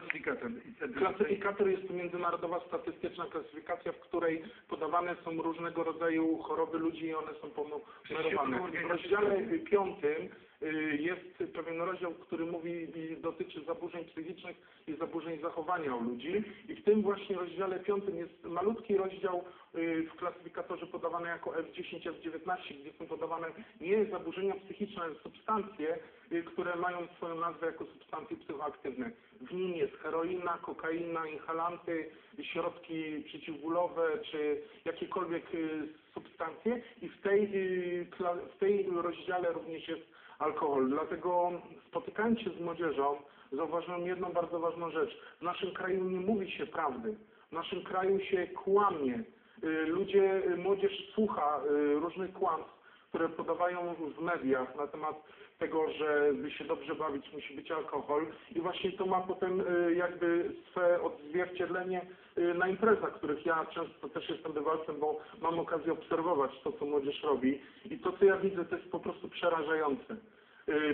Klasyfikator. Klasyfikator jest to międzynarodowa statystyczna klasyfikacja, w której podawane są różnego rodzaju choroby ludzi i one są ponumerowane. W rozdziale piątym y, jest pewien rozdział, który mówi i dotyczy zaburzeń psychicznych i zaburzeń zachowania u ludzi i w tym właśnie rozdziale piątym jest malutki rozdział w klasyfikatorze podawany jako F10, F19, gdzie są podawane nie zaburzenia psychiczne, ale substancje, y, które mają swoją nazwę jako substancje psychoaktywne. W nim jest heroina, kokaina, inhalanty, środki przeciwbólowe czy jakiekolwiek y, substancje i w tej, y, w tej rozdziale również jest alkohol. Dlatego spotykając się z młodzieżą zauważyłem jedną bardzo ważną rzecz. W naszym kraju nie mówi się prawdy. W naszym kraju się kłamie. Y, Ludzie, y, młodzież słucha y, różnych kłamstw, które podawają w mediach na temat tego, że by się dobrze bawić musi być alkohol i właśnie to ma potem jakby swe odzwierciedlenie na imprezach, których ja często też jestem bywalcem, bo mam okazję obserwować to, co młodzież robi i to, co ja widzę, to jest po prostu przerażające.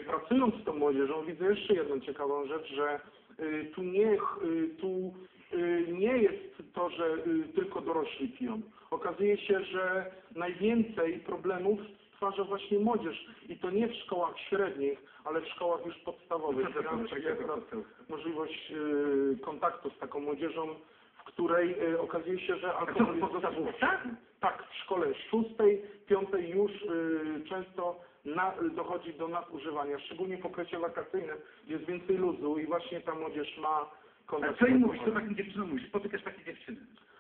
Pracując z tą młodzieżą widzę jeszcze jedną ciekawą rzecz, że tu nie, tu nie jest to, że y, tylko dorośli piją. Okazuje się, że najwięcej problemów stwarza właśnie młodzież i to nie w szkołach średnich, ale w szkołach już podstawowych. Takie akurat możliwość y, kontaktu z taką młodzieżą, w której y, okazuje się, że alkohol jest podstawówce? tak, w szkole szóstej, piątej już y, często na, dochodzi do nadużywania, szczególnie w okresie wakacyjnym jest więcej luzu i właśnie ta młodzież ma A co im mówisz? Co takim dziewczynom mówisz? Spotykasz takie dziewczyny.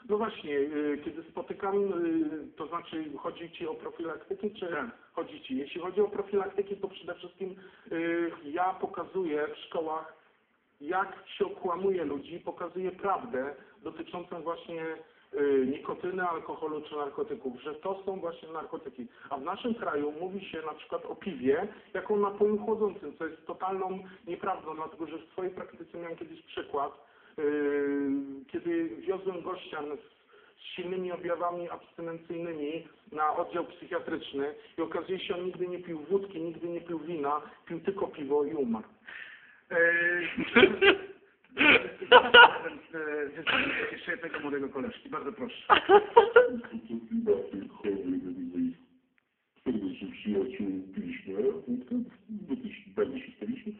No właśnie, y, kiedy spotykam, y, to znaczy chodzi Ci o profilaktyki, czy Tak. chodzi Ci? Jeśli chodzi o profilaktyki, to przede wszystkim y, ja pokazuję w szkołach, jak się okłamuje ludzi, pokazuję prawdę dotyczącą właśnie nikotyny, alkoholu czy narkotyków, że to są właśnie narkotyki. A w naszym kraju mówi się na przykład o piwie jako napoju chłodzącym, co jest totalną nieprawdą, dlatego że w swojej praktyce miałem kiedyś przykład, Yy, kiedy wiozłem gościa z, z silnymi objawami abstynencyjnymi na oddział psychiatryczny i okazuje się, on nigdy nie pił wódki, nigdy nie pił wina, pił tylko piwo i umarł. Jednego młodego koleżki. Bardzo proszę. Serdecznych przyjaciół piliśmy bardzo się staliśmy.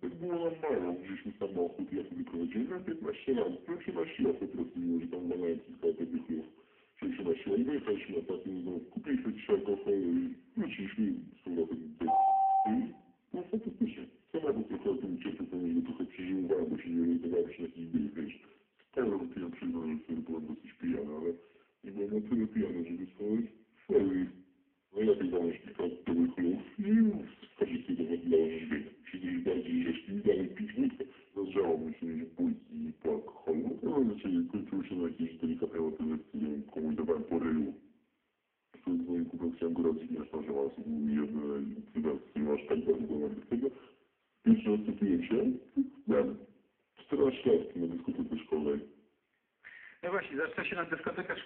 Tak było nam mało, wzięliśmy samochód, ja wtedy prowadziłem, miałem 15 lat, byłem się na siłach po prostu, mimo że tam malałem kilka wybuchów. Wziąłem się na siłę i wyjechaliśmy ostatnio znowu, kupiliśmy dzisiaj alkohol i wróciliśmy z powrotem do I było fantastycznie. Samochód trochę o tym ucierpiał, ponieważ go trochę przeżyłowałem, bo się nie orientowałem się na jakiś był, wiesz. Sporo wypiłem, przyznam, że wtedy byłem dosyć pijany, ale nie byłem na tyle pijany, żeby swoich swoich kilka dobrych luf i skorzystać z tego dla orzeźwienia. Jeśli bardziej rzeźki, dalej pić wódkę. Rozgrzało mi się niż bójki po alkoholu, ale raczej kończyło się na jakieś delikatne motywy, które komuś dawałem po ryju. Z moim kumplem chciałem go rozwinąć, że sobie jedne masz tak bardzo do tego. Pierwszy raz cytuję się, miałem 14 lat na dyskotece szkolnej. No właśnie, zaczyna się na dyskotekach szkoły.